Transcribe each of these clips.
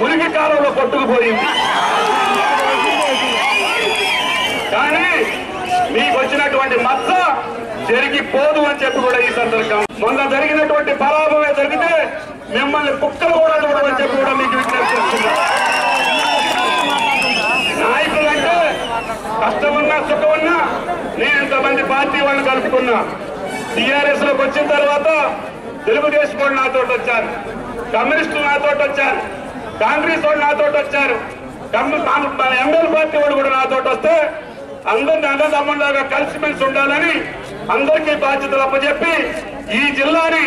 మురికి కాలంలో కొట్టుకుపోయింది. కానీ మీకు వచ్చినటువంటి మచ్చ జరిగిపోదు అని చెప్పి కూడా ఈ సందర్భం మొన్న జరిగినటువంటి పరాభవమే జరిగితే మిమ్మల్ని కుక్కలు కూడా చూడమని చెప్పి కూడా మీకు విజ్ఞప్తి చేస్తున్నా. నాయకులంటే కష్టమున్నా సుఖమున్నా నేను ఇంతమంది పార్టీ వాళ్ళని కలుపుకున్నా. టిఆర్ఎస్లోకి వచ్చిన తర్వాత తెలుగుదేశం వాళ్ళు నాతో వచ్చారు. కమ్యూనిస్టులు నాతో వచ్చారు. కాంగ్రెస్ వాళ్ళు నాతో వచ్చారు. మన- ఎంఎల్ పార్టీ వాళ్ళు కూడా నాతో వస్తే అందరిని అన్నదమ్ములాగా కలిసిమెలిసి ఉండాలని అందరికీ బాధ్యతలు అప్పచెప్పి ఈ జిల్లాని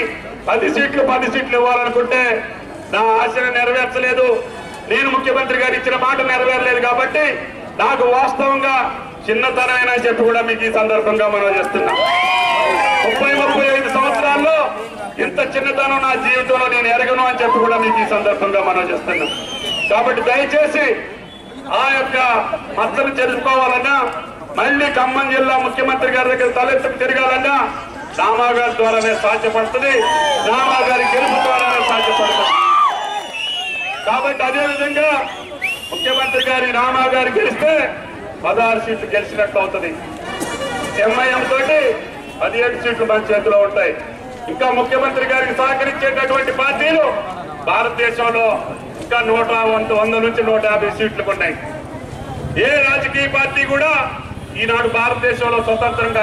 పది సీట్లు పది సీట్లు ఇవ్వాలనుకుంటే నా ఆశను నెరవేర్చలేదు. నేను ముఖ్యమంత్రి గారు ఇచ్చిన మాట నెరవేరలేదు కాబట్టి నాకు వాస్తవంగా చిన్నతనమైన చెప్పి కూడా మీకు ఈ సందర్భంగా మనం చేస్తున్నా. ముప్పై ముప్పై ఐదు సంవత్సరాల్లో ఇంత చిన్నతనం నా జీవితం నేను అని చెప్పి కూడా మీకు ఈ సందర్భంగా మనం చేస్తున్నాం. కాబట్టి దయచేసి ఆ యొక్క మద్దతు తెలుసుకోవాలన్నా మళ్ళీ ఖమ్మం జిల్లా ముఖ్యమంత్రి గారి దగ్గర తలెత్తుకు తిరగాలన్నా రామా గారి ద్వారానే సాధ్యపడుతుంది. రామా గారి గెలుపు ద్వారానే సాధ్యపడుతుంది. కాబట్టి అదే విధంగా ముఖ్యమంత్రి గారి రామా గారు గెలిస్తే పదహారు సీట్లు గెలిచినట్టు అవుతుంది. ఎంఐఎం తోటి పదిహేడు సీట్లు మన చేతిలో ఉంటాయి. ఇంకా ముఖ్యమంత్రి గారికి సహకరించేటటువంటి పార్టీలు భారతదేశంలో ఇంకా నూట వంద వంద నుంచి నూట యాభై సీట్లు ఉన్నాయి. ఏ రాజకీయ పార్టీ కూడా ఈనాడు భారతదేశంలో స్వతంత్రంగా